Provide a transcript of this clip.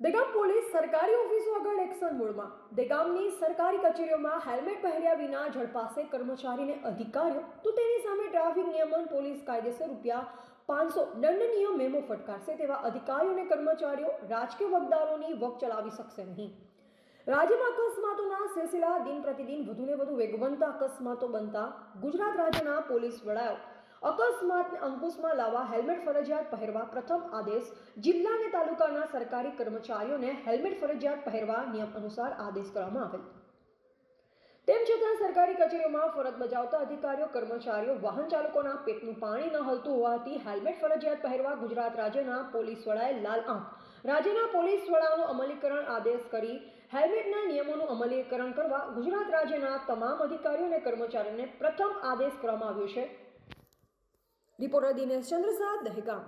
Degam police સરકારી ઓફિસો આગળ એક્શન મોડમાં. દેગામની સરકારી કચેરીઓમાં હેલ્મેટ પહેર્યા વિના ઝડપાશે કર્મચારીને અધિકારીઓ, તો તેની સામે ટ્રાફિક નિયમન પોલીસ કાયદેસર રૂપિયા પાંચસો દંડનીય મેમો ફટકારશે તેવા અધિકારીઓ અને કર્મચારીઓ રાજકીય વગદારોની વગ ચલાવી શકશે નહીં. રાજ્યમાં અકસ્માતોના સિલસિલા દિન પ્રતિદિન વધુને વધુ વેગવંત અકસ્માતો બનતા ગુજરાત રાજ્યના પોલીસ વડાઓ અકસ્માતને અંકુશમાં લાવવા હેલ્મેટ ફરજિયાત પહેરવા પ્રથમ આદેશ. જિલ્લા અને તાલુકાના સરકારી કર્મચારીઓને હેલ્મેટ ફરજિયાત પહેરવા નિયમ અનુસાર આદેશ કરવામાં આવેલ. તેમ છતાં સરકારી કચેરીઓમાં ફરજ બજાવતા અધિકારીઓ, કર્મચારીઓ, વાહન ચાલકોના પેટનું પાણી ન હલતું હોવાથી હેલ્મેટ ફરજિયાત પહેરવા ગુજરાત રાજ્યના પોલીસ વડાએ લાલ આંખ રાજ્યના પોલીસ વડાનું અમલીકરણ આદેશ કરી હેલ્મેટના નિયમોનું અમલીકરણ કરવા ગુજરાત રાજ્યના તમામ અધિકારીઓ અને કર્મચારીઓને પ્રથમ આદેશ કરવામાં આવ્યો છે. રિપોર્ટર દિનેશ ચંદ્ર શાહ દહેગામ.